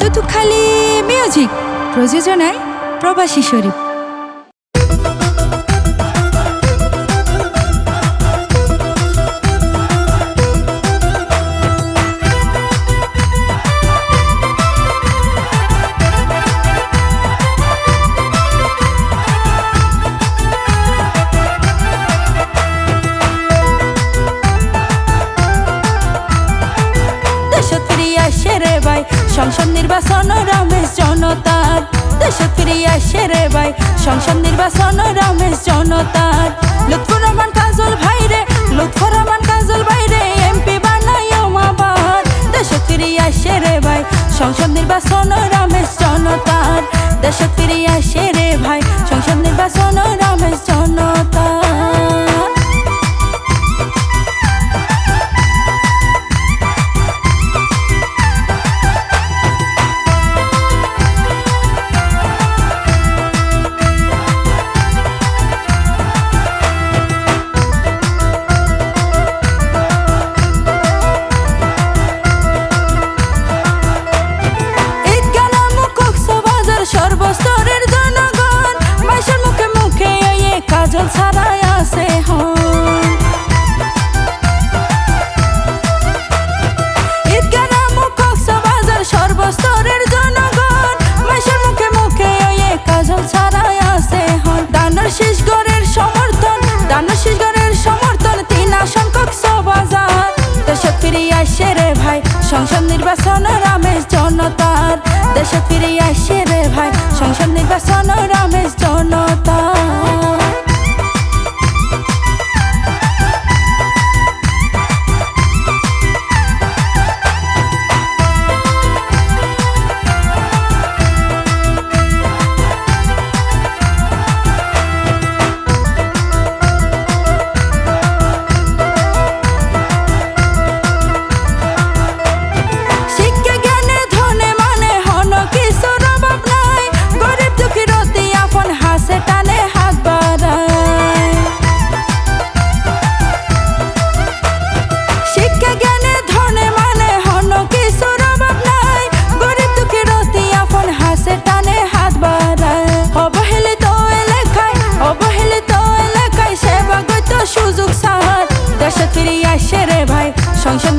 তুতুখালি music প্রযোজনায় প্রবাসী শরীফ। রে ভাই সংসদ নির্বাচন রমেশ জনতার। দেশে ফিরিয়ে আসে রে ভাই সংসদ নির্বাচন রমেশ জনতার। ছাড়াই আছে ভাই, সংসদ নির্বাচন রমেশ জনতার। দেশে ফিরিয়ে রে ভাই, সংসদ নির্বাচন রমেশ জনতার।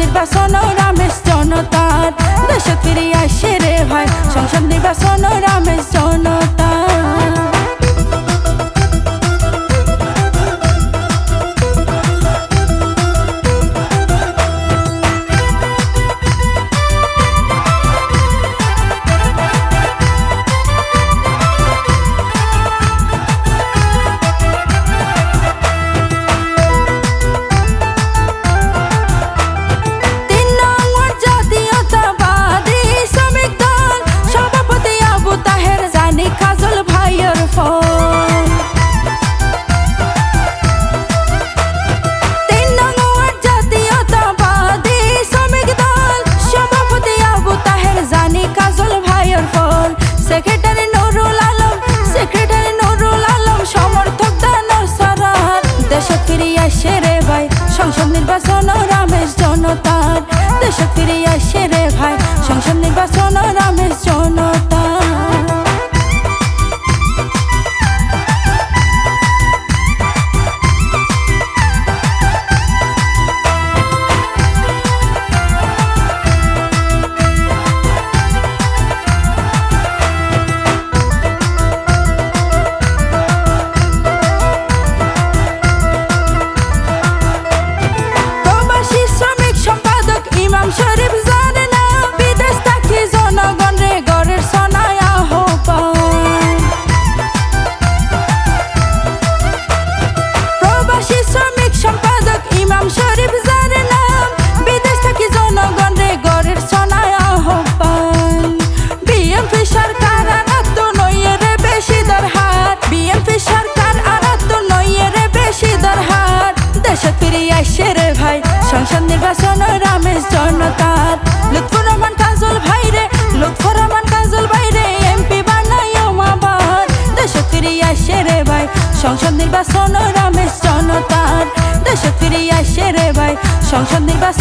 নির্বাচন রামেশ জনতার। দেশে ফিরিয়া আসে রে ভাই সংসদ নির্বাচন রামেশ সংসদ নির্বাচন রামেশ জনতার। দেশে ফিরিয়ে আসে রে ভাই সংসদ নির্বাচন রামেশ জনতার। সংসদ নির্বাচন রামেশ জনতার। লুৎফুর রহমান কাজল ভাইরে, লুৎফুর রহমান কাজল ভাইরে, এমপি বানাই মাবার দেশে ফিরিয়ে আসে রে ভাই, সংসদ নির্বাচন রামেশ জনতার। দেশে ফিরিয়ে আসে রে সংসদ নির্বাচন রমেশ জনতার দেশে ফিরিয়ে আসে রে ভাই, সংসদ নির্বাচন